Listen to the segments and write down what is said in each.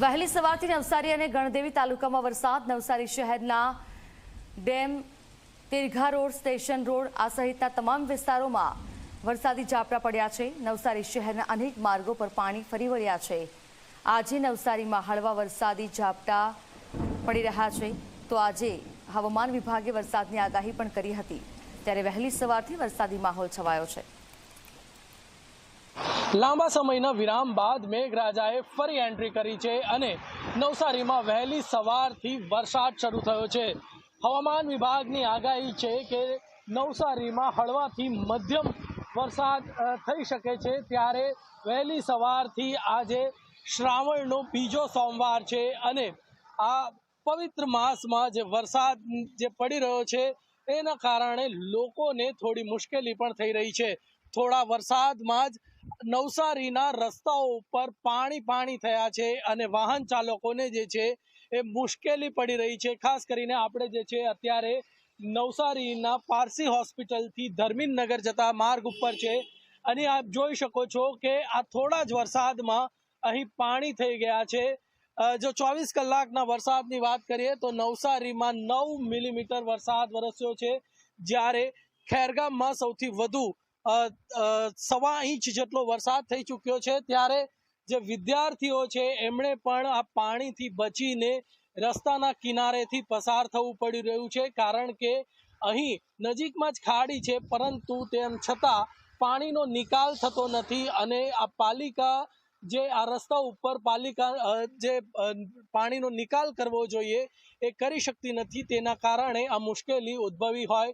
વહેલી સવારથી નવસારી અને ગણદેવી તાલુકામાં વરસાદ. નવસારી શહેરના dam, Tirgha road, station road આ સહિતના તમામ વિસ્તારોમાં વરસાદી ઝાપટા પડ્યા છે. નવસારી શહેરના અનેક માર્ગો પર પાણી ફરી વળ્યા છે. આજે નવસારીમાં હળવા વરસાદી ઝાપટા પડી રહ્યા છે. તો આજે હવામાન વિભાગે વરસાદની આગાહી પણ કરી હતી. ત્યારે વહેલી સવારથી વરસાદી માહોલ છવાયો છે. લાંબા સમયના વિરામ બાદ મેઘરાજાએ ફરી એન્ટ્રી કરી છે અને નવસારીમાં વહેલી સવારથી વરસાદ શરૂ થયો છે. હવામાન વિભાગની આગાહી છે કે નવસારીમાં હળવાથી મધ્યમ વરસાદ થઈ શકે છે ત્યારે વહેલી સવારથી આજે શ્રાવણનો બીજો સોમવાર છે અને આ પવિત્ર માસમાં જે વરસાદ, જે પડી રહ્યો છે, એના કારણે લોકોને થોડી મુશ્કેલી પણ થઈ રહી છે. થોડા વરસાદમાં જ નવસારીના રસ્તાઓ ઉપર પાણી પાણી થયા છે અને વાહન ચાલકોને જે છે એ મુશ્કેલી પડી રહી છે. ખાસ કરીને આપણે જે છે અત્યારે નવસારીના પારસી હોસ્પિટલથી ધર્મીનગર જતા માર્ગ ઉપર છે. અને આપ જોઈ શકો છો કે આ થોડા જ વરસાદમાં અહીં પાણી થઈ ગયા છે. જો ચોવીસ કલાકના વરસાદની વાત કરીએ તો નવસારીમાં નવ મિલીમીટર વરસાદ વરસ્યો છે. જ્યારે ખેરગામમાં સૌથી વધુ સવા ઇંચ જેટલો વરસાદ થઈ ચૂક્યો છે ત્યારે જે વિદ્યાર્થીઓ છે, એમણે પણ આ પાણીથી બચીને રસ્તાના કિનારેથી પસાર થવું પડી રહ્યું છે. કારણ કે અહીં નજીકમાં જ ખાડી છે, પરંતુ તેમ છતાં પાણીનો નિકાલ થતો નથી અને આ પાલિકા જે આ રસ્તા ઉપર પાલિકા જે પાણીનો નિકાલ કરવો જોઈએ એ કરી શકતી નથી. તેના કારણે આ મુશ્કેલી ઉદ્ભવી હોય.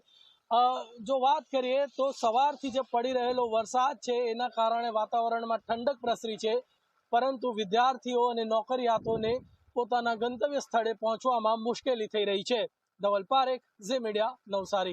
જો વાત કરીએ તો સવારથી જે પડી રહેલો વરસાદ છે, એના કારણે વાતાવરણમાં ઠંડક પ્રસરી છે. પરંતુ વિદ્યાર્થીઓ અને નોકરિયાતોને પોતાના ગંતવ્ય સ્થળે પહોંચવામાં મુશ્કેલી થઈ રહી છે. ધવલ પારેખ, ઝે મીડિયા, નવસારી.